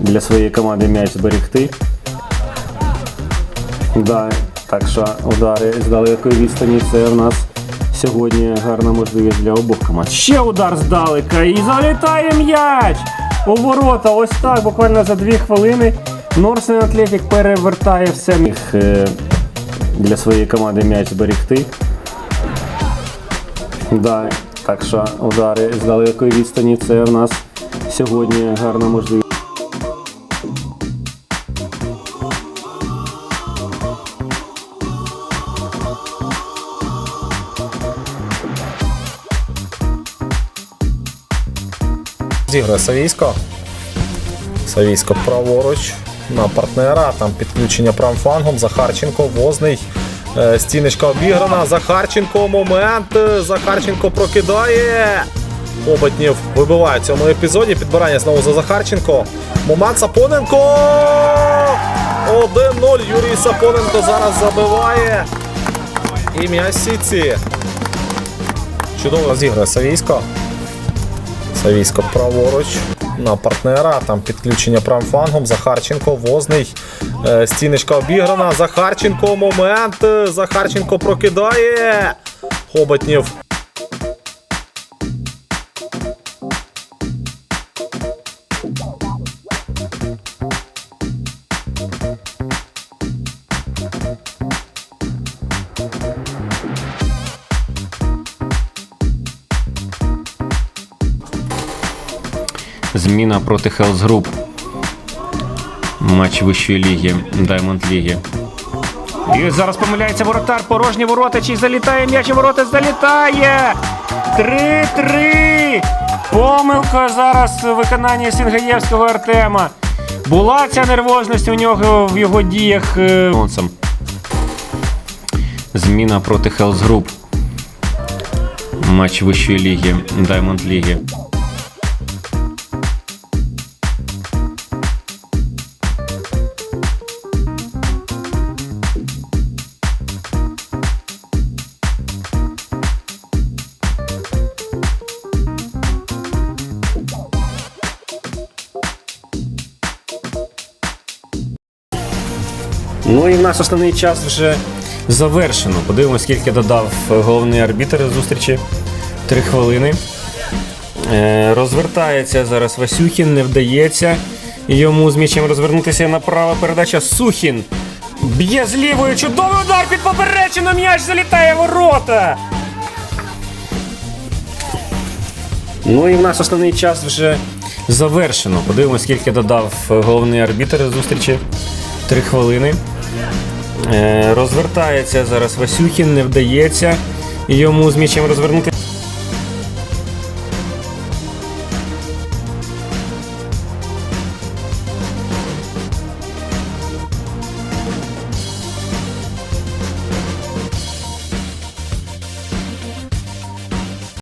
для своєї команди м'яч зберегти. Да, так що удари з далекої відстані це в нас сьогодні гарна можливість для обох команд. Ще удар здалека і залітає м'яч у ворота. Ось так, буквально за дві хвилини. Норсен Атлетік перевертає все. Міг е, для своєї команди м'яч зберегти. Да, так що удари з далекої відстані це в нас сьогодні гарна можливість. Зіграє Савійсько. Савійсько праворуч на партнера. Там підключення правим флангом. Захарченко, Возний. Е, Стіночка обіграна. Захарченко. Момент. Захарченко прокидає. Оботнів вибиває в цьому епізоді. Підбирання знову за Захарченко. Момент Сапоненко. 1-0. Юрій Сапоненко зараз забиває. І м'яч Сіці. Чудово зіграє Савійсько. Савійсько праворуч на партнера. Там підключення правим флангом. Захарченко, Возний. Е, Стіночка обіграна. Захарченко. Момент. Захарченко прокидає. Хоботнів. Зміна проти Hell's Group. Матч вищої ліги, Diamond Ліги. І зараз помиляється воротар, порожні ворота, чи залітає м'яч у ворота, залітає! 3-3! Помилка зараз в виконанні Сінгаєвського Артема. Була ця нервозність у нього в його діях. е, Зміна проти Hell's Group. Матч вищої ліги, Diamond Ліги. Ну і в нас основний час вже завершено. Подивимось, скільки додав головний арбітр зустрічі. Три хвилини. Е, розвертається зараз Васюхін, не вдається йому з м'ячем розвернутися направо. Передача Сухін. Б'є з лівою. Чудовий удар під поперечину. М'яч залітає в ворота. Ну і в нас основний час вже завершено. Подивимось, скільки додав головний арбітр зустрічі. Три хвилини. Е, розвертається зараз Васюхін, не вдається йому з м'ячем розвернути.